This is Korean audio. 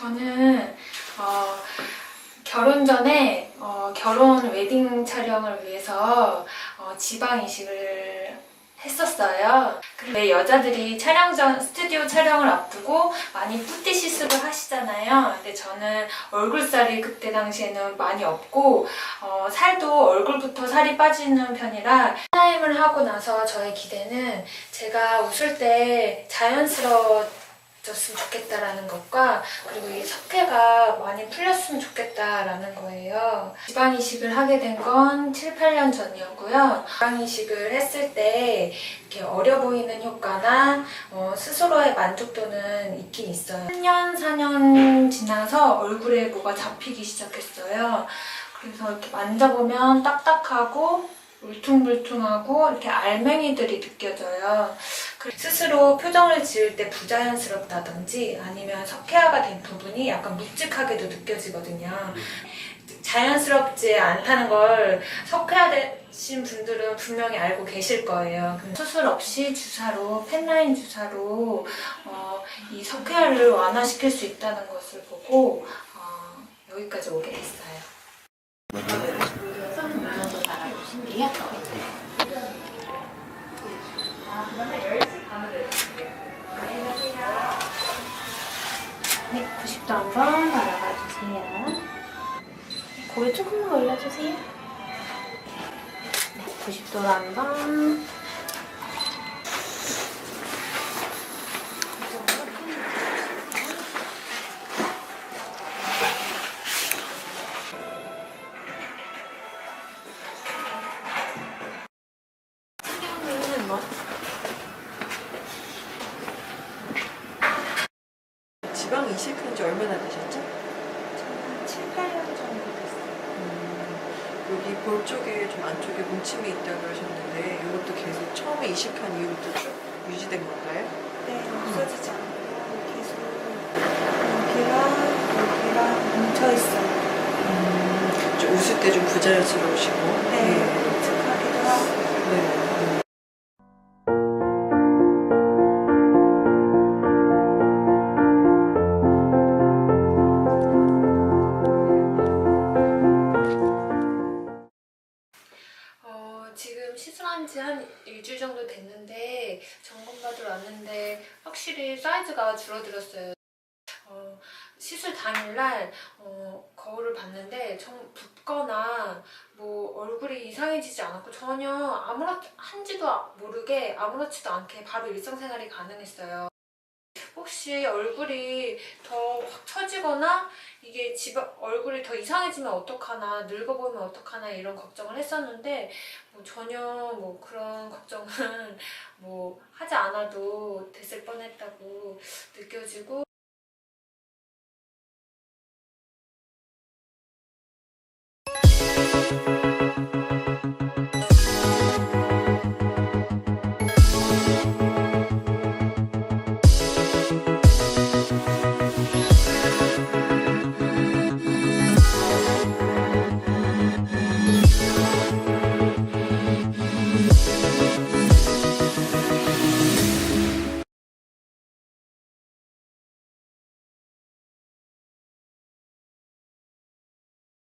저는 어, 결혼 전에 어, 결혼 웨딩 촬영을 위해서 어, 지방 이식을 했었어요. 근데 여자들이 촬영 전 스튜디오 촬영을 앞두고 많이 뿌띠 시술을 하시잖아요. 근데 저는 얼굴살이 그때 당시에는 많이 없고 어, 살도 얼굴부터 살이 빠지는 편이라 타임을 하고 나서 저의 기대는 제가 웃을 때 자연스러워 졌으면 좋겠다라는 것과 그리고 이 석회가 많이 풀렸으면 좋겠다라는 거예요. 지방 이식을 하게 된 건 7, 8년 전이었고요. 지방 이식을 했을 때 이렇게 어려 보이는 효과나 어, 스스로의 만족도는 있긴 있어요. 3년, 4년 지나서 얼굴에 뭐가 잡히기 시작했어요. 그래서 이렇게 만져보면 딱딱하고 울퉁불퉁하고 이렇게 알맹이들이 느껴져요. 그 스스로 표정을 지을 때 부자연스럽다든지 아니면 석회화가 된 부분이 약간 묵직하게도 느껴지거든요. 자연스럽지 않다는 걸 석회화되신 분들은 분명히 알고 계실 거예요. 수술 없이 주사로 펜라인 주사로 어, 이 석회화를 완화시킬 수 있다는 것을 보고 어, 여기까지 오게 됐어요. 네, 90도 한번 바라봐 주세요. 고개 조금만 올려주세요. 네, 90도로 한번. 지방 이식 한 지 얼마나 되셨죠? 7, 8년 정도 됐어요. 음, 여기 볼 쪽에 좀 안쪽에 뭉침이 있다고 그러셨는데 이것도 계속 처음에 이식한 이후부터 쭉 유지된 건가요? 네, 없어지지 않고 계속 여기랑 여기랑 뭉쳐 있어요. 음, 좀 웃을 때 좀 부자연스러우시고 네, 묵직하기도 하고. 네. 시술한 지 한 일주일 정도 됐는데 점검 받으러 왔는데 확실히 사이즈가 줄어들었어요. 어, 시술 당일날 어, 거울을 봤는데 좀 붓거나 뭐 얼굴이 이상해지지 않았고 전혀 아무렇 한지도 모르게 아무렇지도 않게 바로 일상생활이 가능했어요. 혹시 얼굴이 더 확 처지거나 이게 집 얼굴이 더 이상해지면 어떡하나 늙어 보이면 어떡하나 이런 걱정을 했었는데 뭐 전혀 뭐 그런 걱정은 뭐 하지 않아도 됐을 뻔했다고 느껴지고